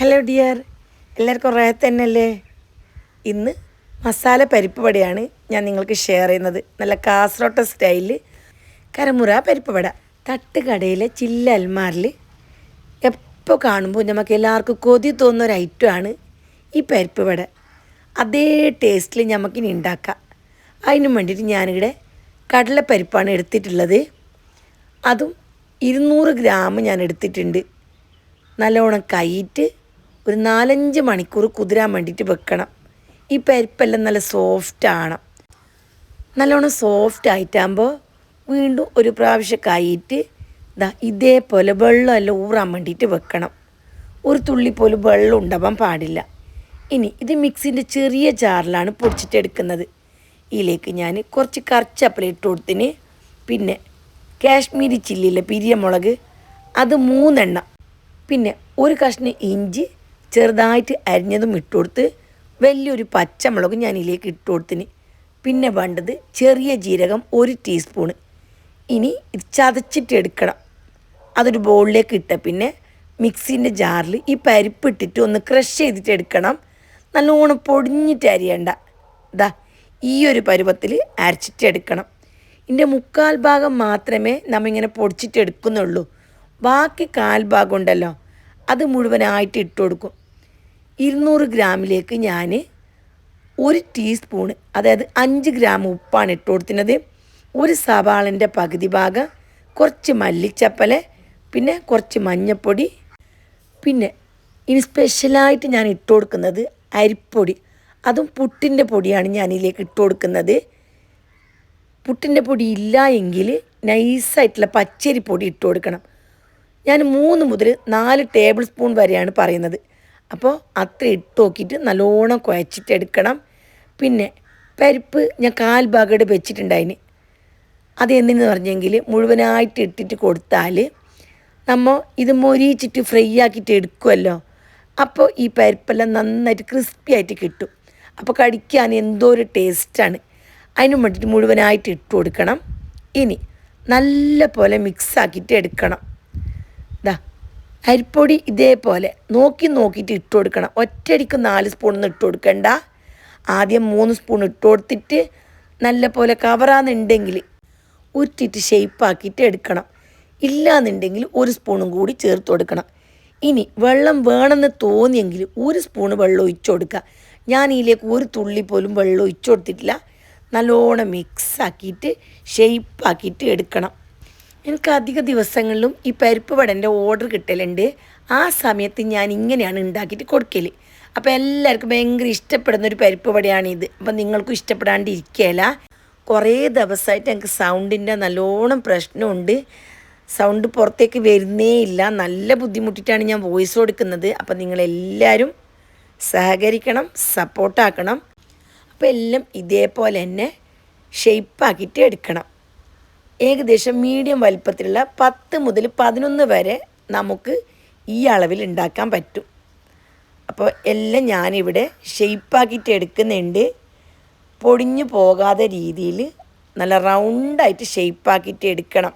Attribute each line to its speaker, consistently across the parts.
Speaker 1: Hello dear എല്ലാവർക്കും ray തന്നെയല്ലേ ഇന്ന് മസാല പരിപ്പ് വടയാണ് ഞാൻ നിങ്ങൾക്ക് ഷെയർ ചെയ്യുന്നത്. നല്ല കാസറോട്ട സ്റ്റൈലിൽ കരമുറ പരിപ്പ് വട. തട്ടുകടയിലെ ചില്ല അൽമാറിൽ എപ്പോൾ കാണുമ്പോൾ നമുക്ക് എല്ലാവർക്കും കൊതി തോന്നുന്ന ഒരു ഐറ്റമാണ് ഈ പരിപ്പ് വട. അതേ ടേസ്റ്റിൽ നമുക്കിനി ഉണ്ടാക്കാം. അതിനു വേണ്ടിയിട്ട് ഞാനിവിടെ കടലപ്പരിപ്പാണ് എടുത്തിട്ടുള്ളത്. അതും ഇരുന്നൂറ് ഗ്രാം ഞാൻ എടുത്തിട്ടുണ്ട്. നല്ലോണം കൈയിട്ട് ഒരു നാലഞ്ച് മണിക്കൂർ കുതിരാൻ വേണ്ടിയിട്ട് വെക്കണം. ഈ പരിപ്പെല്ലാം നല്ല സോഫ്റ്റ് ആണ് നല്ലോണം സോഫ്റ്റ് ആയിട്ടാകുമ്പോൾ വീണ്ടും ഒരു പ്രാവശ്യം കൈയിട്ട് ദാ ഇതേപോലെ വെള്ളമെല്ലാം ഊറാൻ വേണ്ടിയിട്ട് വെക്കണം. ഒരു തുള്ളി പോലും വെള്ളം ഉണ്ടാവാൻ പാടില്ല. ഇനി ഇത് മിക്സിന്റെ ചെറിയ ജാറിലാണ് പൊടിച്ചിട്ടെടുക്കുന്നത് ഇതിലേക്ക് ഞാൻ കുറച്ച് കറിച്ചപ്പല ഇട്ട് കൊടുത്തിന്. പിന്നെ കാശ്മീരി ചില്ലിയിലെ പിരിയമുളക് അത് മൂന്നെണ്ണം. പിന്നെ ഒരു കഷ്ണം ഇഞ്ചി ചെറുതായിട്ട് അരിഞ്ഞതും ഇട്ട് കൊടുത്ത് വലിയൊരു പച്ചമുളക് ഞാൻ ഇതിലേക്ക് ഇട്ട് കൊടുത്തിന് പിന്നെ വേണ്ടത് ചെറിയ ജീരകം ഒരു ടീസ്പൂണ് ഇനി ഇത് ചതച്ചിട്ട് എടുക്കണം. അതൊരു ബൗളിലേക്ക് ഇട്ട പിന്നെ മിക്സിന്റെ ജാറിൽ ഈ പരിപ്പ് ഇട്ടിട്ട് ഒന്ന് ക്രഷ് ചെയ്തിട്ട് എടുക്കണം. നല്ലോണം പൊടിഞ്ഞിട്ട് അരിയണ്ട. ഇതാ ഈ ഒരു പരുവത്തിൽ അരച്ചിട്ട് എടുക്കണം. ഇതിന്റെ മുക്കാൽ ഭാഗം മാത്രമേ നമ്മിങ്ങനെ പൊടിച്ചിട്ട് എടുക്കുന്നുള്ളൂ. ബാക്കി കാൽ ഭാഗം ഉണ്ടല്ലോ അത് മുഴുവനായിട്ട് ഇട്ട് കൊടുക്കും ഇരുന്നൂറ് ഗ്രാമിലേക്ക് ഞാൻ ഒരു ടീസ്പൂണ് അതായത് അഞ്ച് ഗ്രാം ഉപ്പാണ് ഇട്ട് കൊടുത്തിരുന്നത്. ഒരു സവാളിന്റെ പകുതി ഭാഗം കുറച്ച് മല്ലിച്ചപ്പല പിന്നെ കുറച്ച് മഞ്ഞൾപ്പൊടി പിന്നെ ഇനി സ്പെഷ്യലായിട്ട് ഞാൻ ഇട്ട് കൊടുക്കുന്നത് അരിപ്പൊടി. അതും പുട്ടിന്റെ പൊടിയാണ് ഞാൻ ഇതിലേക്ക് ഇട്ട് കൊടുക്കുന്നത്. പുട്ടിന്റെ പൊടി ഇല്ല എങ്കിൽ നൈസായിട്ടുള്ള പച്ചരി പൊടി ഇട്ട് കൊടുക്കണം. ഞാൻ മൂന്ന് മുതൽ നാല് ടേബിൾ സ്പൂൺ വരെയാണ് പറയുന്നത്. അപ്പോൾ അത്ര ഇട്ട് നോക്കിയിട്ട് നല്ലോണം കുഴച്ചിട്ട് എടുക്കണം. പിന്നെ പരിപ്പ് ഞാൻ കാൽ ഭാഗമായിട്ട് വെച്ചിട്ടുണ്ടായിന്. അത് എന്തിനു പറഞ്ഞെങ്കിൽ മുഴുവനായിട്ട് ഇട്ടിട്ട് കൊടുത്താൽ നമ്മൾ ഇത് മൊരിച്ചിട്ട് ഫ്രൈ ആക്കിയിട്ട് എടുക്കുമല്ലോ അപ്പോൾ ഈ പരിപ്പെല്ലാം നന്നായിട്ട് ക്രിസ്പി ആയിട്ട് കിട്ടും. അപ്പോൾ കടിക്കാൻ എന്തോ ഒരു ടേസ്റ്റാണ് അതിന് വേണ്ടിയിട്ട് മുഴുവനായിട്ട് ഇട്ട് കൊടുക്കണം. ഇനി നല്ല പോലെ മിക്സ് ആക്കിയിട്ട് എടുക്കണം. ദാ അരിപ്പൊടി ഇതേപോലെ നോക്കി നോക്കിയിട്ട് ഇട്ട് കൊടുക്കണം. ഒറ്റയടിക്ക് നാല് സ്പൂണൊന്നും ഇട്ട് കൊടുക്കണ്ട. ആദ്യം മൂന്ന് സ്പൂൺ ഇട്ട് കൊടുത്തിട്ട് നല്ല പോലെ കവറാന്നുണ്ടെങ്കിൽ ഉറ്റിട്ട് ഷേപ്പാക്കിയിട്ട് എടുക്കണം. ഇല്ലാന്നുണ്ടെങ്കിൽ ഒരു സ്പൂണും കൂടി ചേർത്ത് കൊടുക്കണം. ഇനി വെള്ളം വേണമെന്ന് തോന്നിയെങ്കിൽ ഒരു സ്പൂണ് വെള്ളം ഒഴിച്ചു കൊടുക്കുക. ഞാൻ ഇതിലേക്ക് ഒരു തുള്ളി പോലും വെള്ളം ഒഴിച്ചു കൊടുത്തിട്ടില്ല. നല്ലോണം മിക്സ് ആക്കിയിട്ട് ഷേപ്പാക്കിയിട്ട് എടുക്കണം. എനിക്ക് അധിക ദിവസങ്ങളിലും ഈ പരിപ്പ് വടന്റെ ഓർഡർ കിട്ടലുണ്ട്. ആ സമയത്ത് ഞാൻ ഇങ്ങനെയാണ് ഉണ്ടാക്കിയിട്ട് കൊടുക്കൽ അപ്പോൾ എല്ലാവർക്കും ഭയങ്കര ഇഷ്ടപ്പെടുന്ന ഒരു പരിപ്പ് വടയാണിത്. അപ്പം നിങ്ങൾക്കും ഇഷ്ടപ്പെടാണ്ടിരിക്കുകയില്ല കുറേ ദിവസമായിട്ട് എനിക്ക് സൗണ്ടിന്റെ നല്ലോണം പ്രശ്നമുണ്ട്. സൗണ്ട് പുറത്തേക്ക് വരുന്നേ ഇല്ല നല്ല ബുദ്ധിമുട്ടിട്ടാണ് ഞാൻ വോയിസ് കൊടുക്കുന്നത്. അപ്പം നിങ്ങളെല്ലാവരും സഹകരിക്കണം സപ്പോർട്ടാക്കണം അപ്പോൾ എല്ലാം ഇതേപോലെ തന്നെ ഷെയ്പ്പാക്കിയിട്ട് എടുക്കണം. ഏകദേശം മീഡിയം വലിപ്പത്തിലുള്ള പത്ത് മുതൽ പതിനൊന്ന് വരെ നമുക്ക് ഈ അളവിൽ ഉണ്ടാക്കാൻ പറ്റും. അപ്പോൾ എല്ലാം ഞാനിവിടെ ഷെയ്പ്പാക്കിയിട്ട് എടുക്കുന്നുണ്ട്. പൊടിഞ്ഞു പോകാതെ രീതിയിൽ നല്ല റൗണ്ടായിട്ട് ഷെയ്പ്പാക്കിയിട്ട് എടുക്കണം.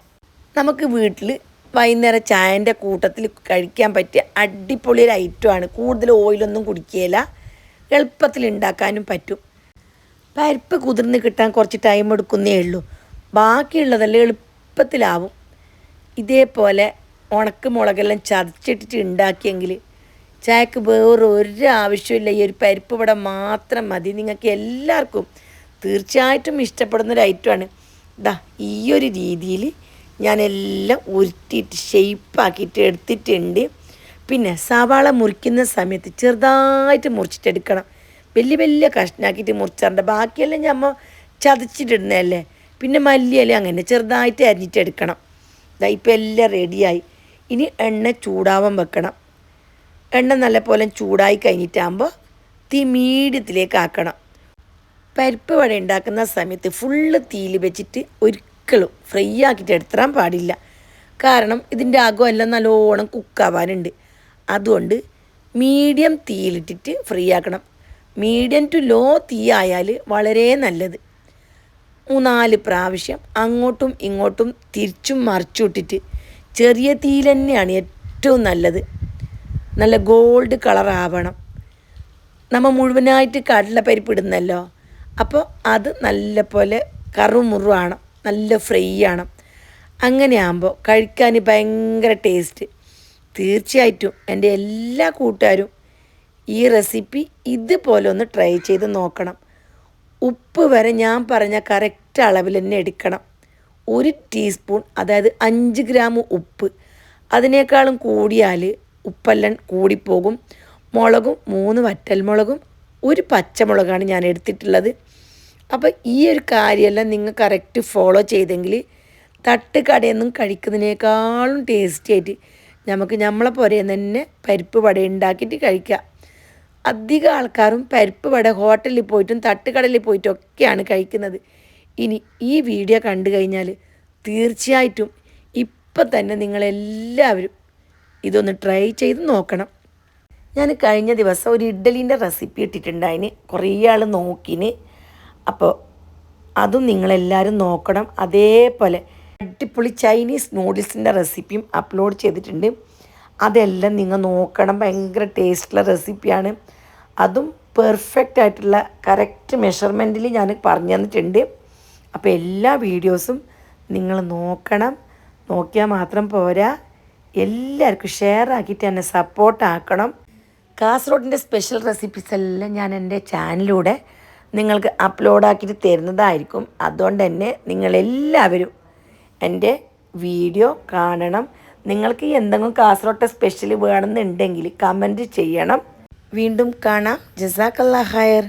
Speaker 1: നമുക്ക് വീട്ടിൽ വൈകുന്നേരം ചായന്റെ കൂട്ടത്തിൽ കഴിക്കാൻ പറ്റിയ അടിപൊളി ഒരു ഐറ്റമാണ് കൂടുതൽ ഓയിലൊന്നും കുടിക്കുകയില്ല എളുപ്പത്തിൽ ഉണ്ടാക്കാനും പറ്റും. പരിപ്പ് കുതിർന്ന് കിട്ടാൻ കുറച്ച് ടൈം എടുക്കുന്നേ ഉള്ളൂ. ബാക്കിയുള്ളതെല്ലാം എളുപ്പത്തിലാവും. ഇതേപോലെ ഉണക്ക് മുളകെല്ലാം ചതച്ചിട്ടിട്ട് ഉണ്ടാക്കിയെങ്കിൽ ചായക്ക് വേറെ ഒരു ആവശ്യമില്ല ഈ ഒരു പരിപ്പ് ഇവിടെ മാത്രം മതി. നിങ്ങൾക്ക് എല്ലാവർക്കും തീർച്ചയായിട്ടും ഇഷ്ടപ്പെടുന്ന ഒരു ഐറ്റമാണ് ഇതാ ഈ ഒരു രീതിയിൽ ഞാനെല്ലാം ഉരുട്ടിയിട്ട് ഷെയ്പ്പാക്കിയിട്ട് എടുത്തിട്ടുണ്ട്. പിന്നെ സവാള മുറിക്കുന്ന സമയത്ത് ചെറുതായിട്ട് മുറിച്ചിട്ടെടുക്കണം. വലിയ വലിയ കഷ്ണാക്കിയിട്ട് മുറിച്ചാറുണ്ട് ബാക്കിയെല്ലാം ഞമ്മ ചതച്ചിട്ടിടുന്നതല്ലേ? പിന്നെ മല്ലിയില അങ്ങനെ ചെറുതായിട്ട് അരിഞ്ഞിട്ട് എടുക്കണം ഇതാ ഇപ്പം എല്ലാം റെഡിയായി ഇനി എണ്ണ ചൂടാവാൻ വെക്കണം. എണ്ണ നല്ല പോലെ ചൂടായി കഴിഞ്ഞിട്ടാകുമ്പോൾ തീ മീഡിയത്തിലേക്ക് ആക്കണം. പരിപ്പ് വട ഉണ്ടാക്കുന്ന സമയത്ത് ഫുള്ള് തീയിൽ വെച്ചിട്ട് ഒരിക്കലും ഫ്രൈ ആക്കിയിട്ട് എടുത്തരാൻ പാടില്ല. കാരണം ഇതിന്റെ അകം എല്ലാം നല്ലോണം കുക്കാവാനുണ്ട് അതുകൊണ്ട് മീഡിയം തീയിലിട്ടിട്ട് ഫ്രീ ആക്കണം. മീഡിയം ടു ലോ തീ ആയാൽ വളരെ നല്ലത്. മൂന്നാൽ പ്രാവശ്യം അങ്ങോട്ടും ഇങ്ങോട്ടും തിരിച്ചും മറിച്ചുവിട്ടിട്ട് ചെറിയ തീയിൽ തന്നെയാണ് ഏറ്റവും നല്ലത്. നല്ല ഗോൾഡ് കളർ ആവണം. നമ്മൾ മുഴുവനായിട്ട് കടലപ്പരിപ്പ് ഇടുന്നല്ലോ. അപ്പോൾ അത് നല്ല പോലെ കറുമുറു നല്ല ഫ്രൈ ആണ്. അങ്ങനെ ആകുമ്പോൾ കഴിക്കാൻ ഭയങ്കര ടേസ്റ്റ് തീർച്ചയായിട്ടും എന്റെ എല്ലാ കൂട്ടുകാരും ഈ റെസിപ്പി ഇതുപോലെ ഒന്ന് ട്രൈ ചെയ്ത് നോക്കണം. ഉപ്പ് വരെ ഞാൻ പറഞ്ഞ കറക്റ്റ് അളവിൽ തന്നെ എടുക്കണം. ഒരു ടീസ്പൂൺ അതായത് അഞ്ച് ഗ്രാം ഉപ്പ്. അതിനേക്കാളും കൂടിയാൽ ഉപ്പെല്ലാം കൂടിപ്പോകും. മുളകും മൂന്ന് വറ്റൽമുളകും ഒരു പച്ചമുളകാണ് ഞാൻ എടുത്തിട്ടുള്ളത്. അപ്പോൾ ഈ ഒരു കാര്യമെല്ലാം നിങ്ങൾ കറക്റ്റ് ഫോളോ ചെയ്തെങ്കിൽ തട്ട് കടയൊന്നും കഴിക്കുന്നതിനേക്കാളും ടേസ്റ്റി ആയിട്ട് നമുക്ക് നമ്മളെ പുരയിൽ നിന്ന് തന്നെ പരിപ്പ് വട ഉണ്ടാക്കിയിട്ട് കഴിക്കാം. അധികം ആൾക്കാരും പരിപ്പ് വട ഹോട്ടലിൽ പോയിട്ടും തട്ടുകടലിൽ പോയിട്ടും ഒക്കെയാണ് കഴിക്കുന്നത്. ഇനി ഈ വീഡിയോ കണ്ടു കഴിഞ്ഞാൽ തീർച്ചയായിട്ടും ഇപ്പം തന്നെ നിങ്ങളെല്ലാവരും ഇതൊന്ന് ട്രൈ ചെയ്ത് നോക്കണം. ഞാൻ കഴിഞ്ഞ ദിവസം ഒരു ഇഡ്ഡലീന്റെ റെസിപ്പി ഇട്ടിട്ടുണ്ടായിന്. കുറേ ആൾ നോക്കിന്. അപ്പോൾ അതും നിങ്ങളെല്ലാവരും നോക്കണം. അതേപോലെ അടിപൊളി ചൈനീസ് നൂഡിൽസിന്റെ റെസിപ്പിയും അപ്ലോഡ് ചെയ്തിട്ടുണ്ട്. അതെല്ലാം നിങ്ങൾ നോക്കണം. ഭയങ്കര ടേസ്റ്റുള്ള റെസിപ്പിയാണ് അതും പെർഫെക്റ്റ് ആയിട്ടുള്ള കറക്റ്റ് മെഷർമെന്റിൽ ഞാൻ പറഞ്ഞു തന്നിട്ടുണ്ട്. അപ്പോൾ എല്ലാ വീഡിയോസും നിങ്ങൾ നോക്കണം. നോക്കിയാൽ മാത്രം പോരാ. എല്ലാവർക്കും ഷെയർ ആക്കിയിട്ട് എന്നെ സപ്പോർട്ടാക്കണം കാസർഗോഡിന്റെ സ്പെഷ്യൽ റെസിപ്പീസ് എല്ലാം ഞാൻ എന്റെ ചാനലിലൂടെ നിങ്ങൾക്ക് അപ്ലോഡാക്കിയിട്ട് തരുന്നതായിരിക്കും. അതുകൊണ്ട് തന്നെ നിങ്ങളെല്ലാവരും എന്റെ വീഡിയോ കാണണം. നിങ്ങൾക്ക് എന്തെങ്കിലും കാസർഗോട്ടെ സ്പെഷ്യൽ വേണമെന്നുണ്ടെങ്കിൽ കമന്റ് ചെയ്യണം. വീണ്ടും കാണാം. ജസാക്കല്ലാ ഹയർ